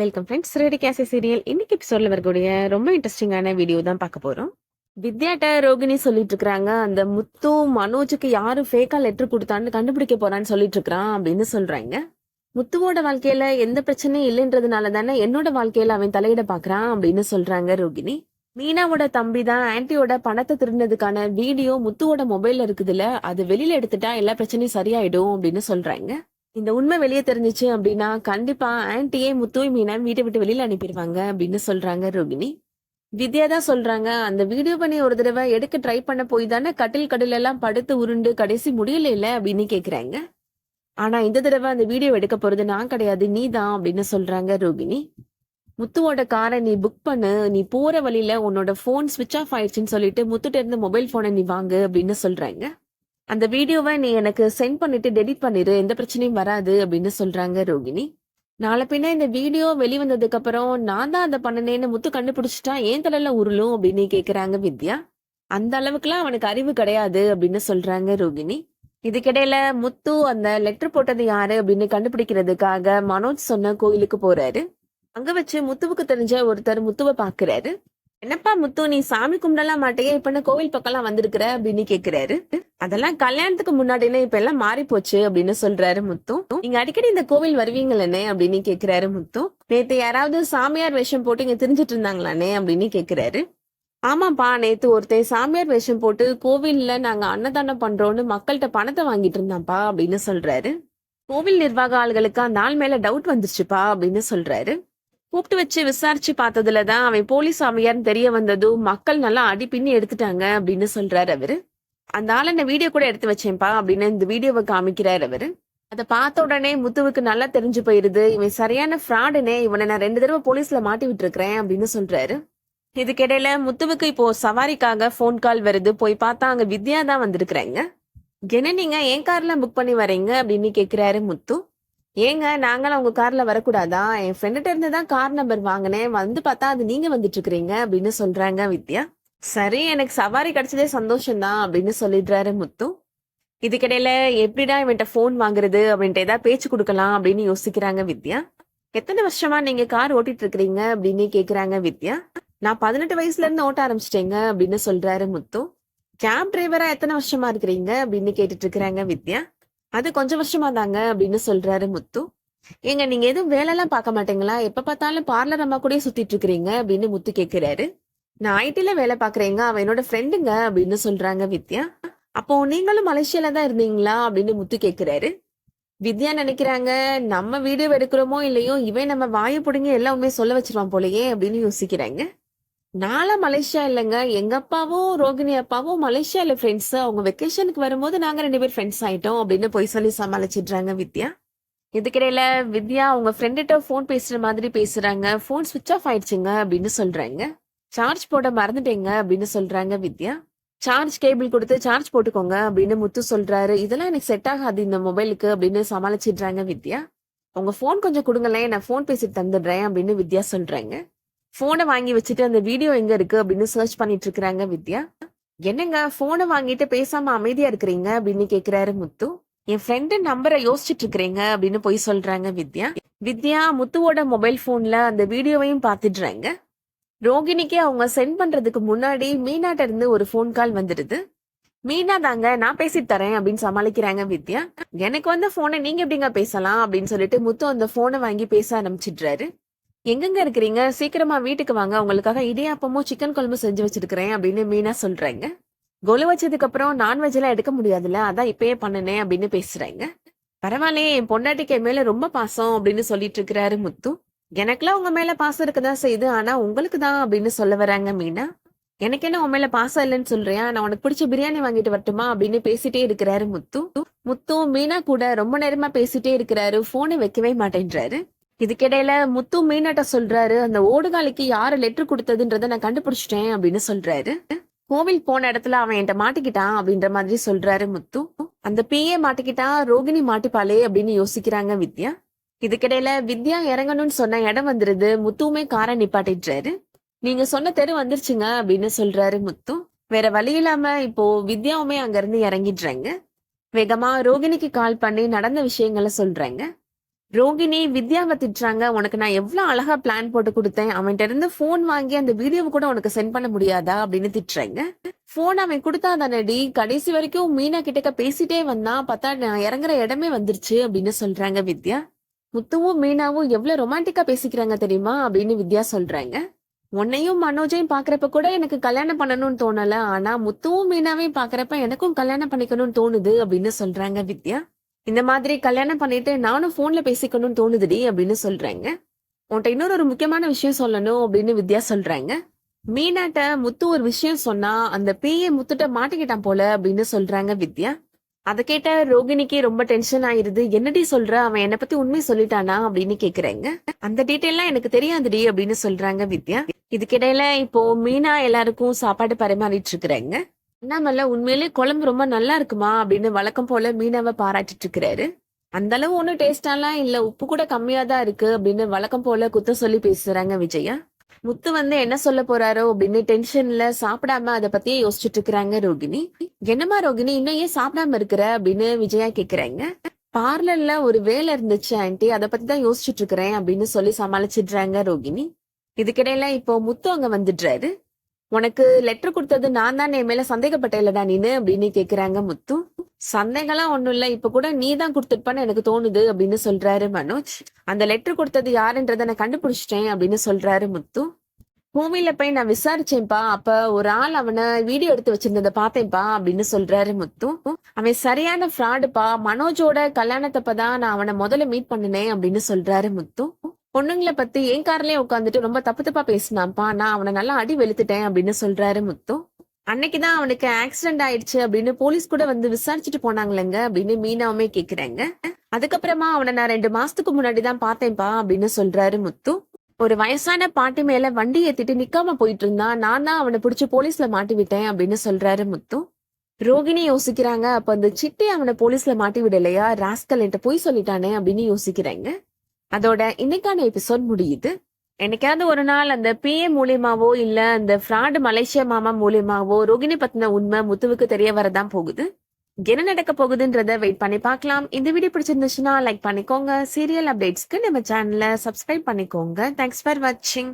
Welcome friends ready கேசி serial இன்னைக்கு எபிசோட்ல வரக்கூடிய ரொம்ப இன்ட்ரெஸ்டிங்கான வீடியோ தான் பார்க்க போறோம். வித்யாட்ட ரோகிணி சொல்லிட்டு இருக்கிறாங்க அந்த முத்து மனோஜுக்கு யாரு ஃபேக்கா லெட்டர் கொடுத்தான்னு கண்டுபிடிக்க போறான்னு சொல்லிட்டு இருக்கான் அப்படின்னு சொல்றாங்க. முத்துவோட வாழ்க்கையில எந்த பிரச்சனையும் இல்லைன்றதுனால தானே என்னோட வாழ்க்கையில அவன் தலையிட பாக்குறான் அப்படின்னு சொல்றாங்க ரோகிணி. மீனாவோட தம்பி தான் ஆன்டியோட பணத்தை திருடினதுக்கான வீடியோ முத்துவோட மொபைல்ல இருக்குதுல்ல அது வெளியில எடுத்துட்டா எல்லா பிரச்சனையும் சரியாயிடும் அப்படின்னு சொல்றாங்க. இந்த உண்மை வெளியே தெரிஞ்சுச்சு அப்படின்னா கண்டிப்பா ஆன்டியே முத்துவை மீனா வீட்டை விட்டு வெளியில அனுப்பிடுவாங்க அப்படின்னு சொல்றாங்க ரோகிணி. வித்யா தான் சொல்றாங்க அந்த வீடியோ பண்ணி ஒரு தடவை எடுக்க ட்ரை பண்ண போய் தானே கட்டில் கடல் எல்லாம் படுத்து உருண்டு கடைசி முடியல இல்ல அப்படின்னு கேக்குறாங்க. ஆனா இந்த தடவை அந்த வீடியோ எடுக்க போறது நான் கிடையாது நீ தான் அப்படின்னு சொல்றாங்க ரோகிணி. முத்துவோட காரை நீ புக் பண்ணு நீ போற வழியில உன்னோட போன் சுவிட்ச் ஆஃப் ஆயிடுச்சுன்னு சொல்லிட்டு முத்துட்ட இருந்து மொபைல் போனை நீ வாங்கு அப்படின்னு சொல்றாங்க. அந்த வீடியோவை நீ எனக்கு சென்ட் பண்ணிட்டு டெலிட் பண்ணிடு எந்த பிரச்சனையும் வராது அப்படின்னு சொல்றாங்க ரோகிணி. நாளை பின்ன இந்த வீடியோ வெளிவந்ததுக்கு அப்புறம் நான் தான் அதை பண்ணனேன்னு முத்து கண்டுபிடிச்சிட்டா ஏன் தலையில உருளும் அப்படின்னு கேக்குறாங்க வித்யா. அந்த அளவுக்குலாம் அவனுக்கு அறிவு கிடையாது அப்படின்னு சொல்றாங்க ரோகிணி. இதுக்கிடையில முத்து அந்த லெட்டர் போட்டது யாரு அப்படின்னு கண்டுபிடிக்கிறதுக்காக மனோஜ் சொன்ன கோயிலுக்கு போறாரு. அங்க வச்சு முத்துவுக்கு தெரிஞ்ச ஒருத்தர் முத்துவை பாக்குறாரு. என்னப்பா முத்து நீ சாமி கும்பிடலாம் மாட்டேங்க இப்ப என்ன கோவில் பக்கம்லாம் வந்திருக்கிற அப்படின்னு கேக்குறாரு. அதெல்லாம் கல்யாணத்துக்கு முன்னாடினே இப்ப எல்லாம் மாறி போச்சு அப்படின்னு சொல்றாரு முத்து. நீங்க அடிக்கடி இந்த கோவில் வருவீங்களே அப்படின்னு கேக்குறாரு முத்து. நேத்து யாராவது சாமியார் வேஷம் போட்டு இங்க தெரிஞ்சிட்டு இருந்தாங்களானே அப்படின்னு கேக்குறாரு. ஆமாப்பா நேத்து ஒருத்தன் சாமியார் வேஷம் போட்டு கோவில்ல நாங்க அன்னதானம் பண்றோம்னு மக்கள்கிட்ட பணத்தை வாங்கிட்டு இருந்தான்ப்பா அப்படின்னு சொல்றாரு. கோவில் நிர்வாக ஆளுகளுக்கு அந்த ஆள் மேல டவுட் வந்துருச்சுப்பா அப்படின்னு சொல்றாரு. கூப்பிட்டு வச்சு விசாரிச்சு பார்த்ததுலதான் அவன் போலீஸ் சாமியார்னு தெரிய வந்ததும் மக்கள் நல்லா அடி பின்னி எடுத்துட்டாங்க அப்படின்னு சொல்றாரு அவரு. அந்த ஆள் என்ன வீடியோ கூட எடுத்து வச்சேன்ப்பா அப்படின்னு இந்த வீடியோவை காமிக்கிறாரு அவரு. அதை பார்த்த உடனே முத்துவுக்கு நல்லா தெரிஞ்சு போயிருது. இவன் சரியான ஃப்ராடுனே. இவனை நான் ரெண்டு தடவை போலீஸ்ல மாட்டி விட்டுருக்கிறேன் அப்படின்னு சொல்றாரு. இதுக்கிடையில முத்துவுக்கு இப்போ சவாரிக்காக ஃபோன் கால் வருது. போய் பார்த்தா அங்க வித்யா தான் வந்திருக்கிறாங்க. என்ன நீங்க? என் கார்ல புக் பண்ணி வரீங்க அப்படின்னு கேக்குறாரு முத்து. ஏங்க நாங்களும் உங்க கார்ல வரக்கூடாதா? என் ஃப்ரெண்டுகிட்ட இருந்து தான் கார் நம்பர் வாங்கினேன். வந்து பார்த்தா அது நீங்க வந்துட்டு இருக்கிறீங்க அப்படின்னு சொல்றாங்க வித்யா. சரி எனக்கு சவாரி கிடைச்சதே சந்தோஷம்தான் அப்படின்னு சொல்லிடுறாரு முத்து. இதுக்கிடையில எப்படிடா இவன்ட்ட ஃபோன் வாங்குறது அப்படின்ட்டு ஏதாவது பேச்சு கொடுக்கலாம் அப்படின்னு யோசிக்கிறாங்க வித்யா. எத்தனை வருஷமா நீங்க கார் ஓட்டிட்டு இருக்கிறீங்க அப்படின்னு கேக்குறாங்க வித்யா. நான் பதினெட்டு வயசுல இருந்து ஓட்ட ஆரம்பிச்சிட்டேங்க அப்படின்னு சொல்றாரு முத்து. கேப் டிரைவரா எத்தனை வருஷமா இருக்கிறீங்க அப்படின்னு கேட்டுட்டு இருக்கிறாங்க வித்யா. அது கொஞ்சம் வருஷமா தாங்க அப்படின்னு சொல்றாரு முத்து. ஏங்க நீங்க எதுவும் வேலைலாம் பார்க்க மாட்டீங்களா? எப்ப பார்த்தாலும் பார்லர் அம்மா கூடயே சுத்திட்டு இருக்கிறீங்க அப்படின்னு முத்து கேக்குறாரு. நான் ஐடில வேலை பாக்குறேங்க அவன் என்னோட ஃப்ரெண்டுங்க அப்படின்னு சொல்றாங்க வித்யா. அப்போ நீங்களும் மலேசியால தான் இருந்தீங்களா அப்படின்னு முத்து கேக்குறாரு. வித்யா நினைக்கிறாங்க நம்ம வீடியோ எடுக்கிறோமோ இல்லையோ இவன் நம்ம வாயை பிடுங்க எல்லாமே சொல்ல வச்சிருவான் போலயே அப்படின்னு யோசிக்கிறாங்க. நாளா மலேசியா இல்லைங்க. எங்க அப்பாவும் ரோகிணி அப்பாவும் மலேசியால ஃப்ரெண்ட்ஸ் அவங்க வெக்கேஷனுக்கு வரும்போது நாங்க ரெண்டு பேர் ஃப்ரெண்ட்ஸ் ஆயிட்டோம் அப்படின்னு போய் சொல்லி சமாளிச்சிடுறாங்க வித்யா. இதுக்கிடையில வித்யா அவங்க ஃப்ரெண்டுகிட்ட ஃபோன் பேசுற மாதிரி பேசுறாங்க. ஃபோன் சுவிட்ச் ஆஃப் ஆயிடுச்சுங்க அப்படின்னு சொல்றாங்க. சார்ஜ் போட மறந்துட்டேங்க அப்படின்னு சொல்றாங்க வித்யா. சார்ஜ் கேபிள் கொடுத்து சார்ஜ் போட்டுக்கோங்க அப்படின்னு முத்து சொல்றாரு. இதெல்லாம் எனக்கு செட் ஆகாது இந்த மொபைலுக்கு அப்படின்னு சமாளிச்சிடுறாங்க வித்யா. உங்க ஃபோன் கொஞ்சம் கொடுங்களேன். நான் ஃபோன் பேசிட்டு தந்துடுறேன் அப்படின்னு வித்யா சொல்றாங்க. போனை வாங்கி வச்சுட்டு அந்த வீடியோ எங்க இருக்கு அப்படின்னு சர்ச் பண்ணிட்டு இருக்கிறாங்க வித்யா. என்னங்க போனை வாங்கிட்டு பேசாம அமைதியா இருக்கிறீங்க அப்படின்னு கேக்குறாரு முத்து. என் ஃப்ரெண்டு நம்பரை யோசிச்சுட்டு இருக்கிறீங்க அப்படின்னு போய் சொல்றாங்க வித்யா. வித்யா முத்துவோட மொபைல் போன்ல அந்த வீடியோவையும் பாத்துடுறாங்க ரோகிணிக்கு அவங்க சென்ட் பண்றதுக்கு முன்னாடி மீனாட்ட இருந்து ஒரு ஃபோன் கால் வந்துடுது. மீனா தாங்க நான் பேசி தரேன் அப்படின்னு சமாளிக்கிறாங்க வித்யா. எனக்கு வந்த போனை நீங்க எப்படிங்க பேசலாம் அப்படின்னு சொல்லிட்டு முத்து அந்த போனை வாங்கி பேச ஆரம்பிச்சிடுறாரு. எங்கெங்க இருக்கிறீங்க? சீக்கிரமா வீட்டுக்கு வாங்க. உங்களுக்காக இடியாப்பமும் சிக்கன் குழம்பு செஞ்சு வச்சிருக்கிறேன் அப்படின்னு மீனா சொல்றாங்க. கொலு வச்சதுக்கு அப்புறம் நான்வெஜ் எல்லாம் எடுக்க முடியாதுல்ல? அதான் இப்பயே பண்ணுனேன் அப்படின்னு பேசுறாங்க. பரவாயில்லையே என் பொண்டாட்டிக்கு என் மேல ரொம்ப பாசம் அப்படின்னு சொல்லிட்டு இருக்கிறாரு முத்து. எனக்குலாம் உங்க மேல பாசம் இருக்கதான் செய்யுது. ஆனா உங்களுக்கு தான் அப்படின்னு சொல்ல வராங்க மீனா. எனக்கு என்ன உன் மேல பாசம் இல்லைன்னு சொல்றியா? நான் உனக்கு பிடிச்ச பிரியாணி வாங்கிட்டு வரட்டுமா அப்படின்னு பேசிட்டே இருக்கிறாரு முத்து. முத்து மீனா கூட ரொம்ப நேரமா பேசிட்டே இருக்கிறாரு. போனை வைக்கவே மாட்டேன்றாரு. இதுக்கிடையில முத்து மீனாட்ட சொல்றாரு அந்த ஓடுகாலிக்கு யாரு லெட்டர் கொடுத்ததுன்றத நான் கண்டுபிடிச்சிட்டேன் அப்படின்னு சொல்றாரு. கோவில் போன இடத்துல அவன் என்கிட்ட மாட்டிக்கிட்டான் அப்படின்ற மாதிரி சொல்றாரு முத்து. அந்த பிஏ மாட்டிக்கிட்டா ரோகிணி மாட்டிப்பாளே அப்படின்னு யோசிக்கிறாங்க வித்யா. இதுக்கிடையில வித்யா இறங்கணும்னு சொன்ன இடம் வந்துருது முத்துவுமே காரை நிப்பாட்டிடுறாரு. நீங்க சொன்ன தெரு வந்துருச்சுங்க அப்படின்னு சொல்றாரு முத்து. வேற வழி இல்லாம இப்போ வித்யாவுமே அங்க இருந்து இறங்கிடுறாங்க. வேகமா ரோகிணிக்கு கால் பண்ணி நடந்த விஷயங்களை சொல்றாங்க. ரோகிணி வித்யாவை திட்டுறாங்க. உனக்கு நான் எவ்வளவு அழகா பிளான் போட்டு கொடுத்தேன். அவன்கிட்ட இருந்து போன் வாங்கி அந்த வீடியோவை கூட உனக்கு சென்ட் பண்ண முடியாதா அப்படின்னு திட்டுறாங்க. போன் அவன் கொடுத்தா தானடி கடைசி வரைக்கும் மீனா கிட்டக்க பேசிட்டே வந்தான் பார்த்தா நான் இறங்குற இடமே வந்துருச்சு அப்படின்னு சொல்றாங்க வித்யா. முத்துவும் மீனாவும் எவ்வளவு ரொமான்டிக்கா பேசிக்கிறாங்க தெரியுமா அப்படின்னு வித்யா சொல்றாங்க. உன்னையும் மனோஜையும் பாக்குறப்ப கூட எனக்கு கல்யாணம் பண்ணணும்னு தோணல. ஆனா முத்துவும் மீனாவையும் பாக்குறப்ப எனக்கும் கல்யாணம் பண்ணிக்கணும்னு தோணுது அப்படின்னு சொல்றாங்க வித்யா. இந்த மாதிரி கல்யாணம் பண்ணிட்டு நானும் போன்ல பேசிக்கணும்னு தோணுதுடி அப்படின்னு சொல்றாங்க. உன்கிட்ட இன்னொரு ஒரு முக்கியமான விஷயம் சொல்லணும் அப்படின்னு வித்யா சொல்றாங்க. மீனாட்ட முத்து ஒரு விஷயம் சொன்னா அந்த பேய முத்துட்ட மாட்டிக்கிட்டான் போல அப்படின்னு சொல்றாங்க வித்யா. அதை கேட்ட ரோகிணிக்கு ரொம்ப டென்ஷன் ஆயிருது. என்னடி சொல்ற? அவன் என்னை பத்தி உண்மை சொல்லிட்டானா அப்படின்னு கேக்குறாங்க. அந்த டீட்டெயிலாம் எனக்கு தெரியாதுடி அப்படின்னு சொல்றாங்க வித்யா. இதுக்கிடையில இப்போ மீனா எல்லாருக்கும் சாப்பாடு பரிமாறிட்டு இருக்கிறாங்க. அண்ணாமலை உண்மையிலே குழம்பு ரொம்ப நல்லா இருக்குமா? அப்படின்னு வழக்கம் போல மீனாவை பாராட்டிட்டு இருக்கிறாரு. அந்த அளவு ஒன்னும் டேஸ்டாலாம் இல்ல. உப்பு கூட கம்மியா தான் இருக்கு அப்படின்னு வழக்கம் போல குத்த சொல்லி பேசுறாங்க விஜயா. முத்து வந்து என்ன சொல்ல போறாரோ அப்படின்னு டென்ஷன்ல சாப்பிடாம அதை பத்தியே யோசிச்சுட்டு இருக்கிறாங்க ரோகிணி. என்னமா ரோகிணி இன்னும் ஏன் சாப்பிடாம இருக்கிற? அப்படின்னு விஜயா கேக்குறாங்க. பார்லர்ல ஒரு வேலை இருந்துச்சு ஆன்டி அதை பத்தி தான் யோசிச்சுட்டு இருக்கிறேன் அப்படின்னு சொல்லி சமாளிச்சிடுறாங்க ரோகிணி. இதுக்கிடையில இப்போ முத்து அங்க வந்துடுறாரு. உனக்கு லெட்டர் கொடுத்தது நான் தான்? என் மேல சந்தேகப்பட்டேன்லடா நீனு? அப்படின்னு கேக்குறாங்க முத்து. சந்தேகம்லாம் ஒண்ணும் இல்ல. இப்ப கூட நீ தான் கொடுத்துருப்பான்னு எனக்கு தோணுது அப்படின்னு சொல்றாரு மனோஜ். அந்த லெட்டர் கொடுத்தது யாருன்றதை நான் கண்டுபிடிச்சிட்டேன் அப்படின்னு சொல்றாரு முத்து. பூமியில போய் நான் விசாரிச்சேன்ப்பா. அப்ப ஒரு ஆள் அவனை வீடியோ எடுத்து வச்சிருந்தத பாத்தேன்ப்பா அப்படின்னு சொல்றாரு முத்து. அவன் சரியான ஃப்ராடுப்பா மனோஜோட கல்யாணத்தப்பதான் நான் அவனை முதல்ல மீட் பண்ணினேன் அப்படின்னு சொல்றாரு முத்து. பொண்ணுங்களை பத்தி என் கார்லயே உட்காந்துட்டு ரொம்ப தப்பு தப்பா பேசினான்ப்பா. நான் அவனை நல்லா அடி வெளுத்துட்டேன் அப்படின்னு சொல்றாரு முத்து. அன்னைக்குதான் அவனுக்கு ஆக்சிடென்ட் ஆயிடுச்சு அப்படின்னு போலீஸ் கூட வந்து விசாரிச்சுட்டு போனாங்களேங்க அப்படின்னு மீனாவுமே கேக்குறாங்க. அதுக்கப்புறமா அவனை நான் ரெண்டு மாசத்துக்கு முன்னாடி தான் பார்த்தேன்ப்பா அப்படின்னு சொல்றாரு முத்து. ஒரு வயசான பாட்டி மேல வண்டி ஏத்திட்டு நிக்காம போயிட்டு இருந்தான் நான் தான் அவனை பிடிச்சு போலீஸ்ல மாட்டி விட்டேன் அப்படின்னு சொல்றாரு முத்து. ரோகிணி யோசிக்கிறாங்க அப்ப அந்த சிட்டி அவனை போலீஸ்ல மாட்டி விடலையா? ராஸ்கல் என்கிட்ட போய் சொல்லிட்டானே அப்படின்னு யோசிக்கிறாங்க. அதோட இன்னைக்கான எபிசோட் முடியுது. என்னைக்காவது ஒரு நாள் அந்த பிஏ மூலியமாவோ இல்ல அந்த ஃப்ராடு மலேசியா மாமா மூலியமாவோ ரோகிணி பத்தின உண்மை முத்துவுக்கு தெரிய வரதான் போகுது. என்ன நடக்க போகுதுன்றத வெயிட் பண்ணி பார்க்கலாம். இந்த வீடியோ பிடிச்சிருந்துச்சுன்னா லைக் பண்ணிக்கோங்க. சீரியல் அப்டேட்ஸ்க்கு நம்ம சேனலை சப்ஸ்கிரைப் பண்ணிக்கோங்க. தேங்க்ஸ் ஃபார் வாட்சிங்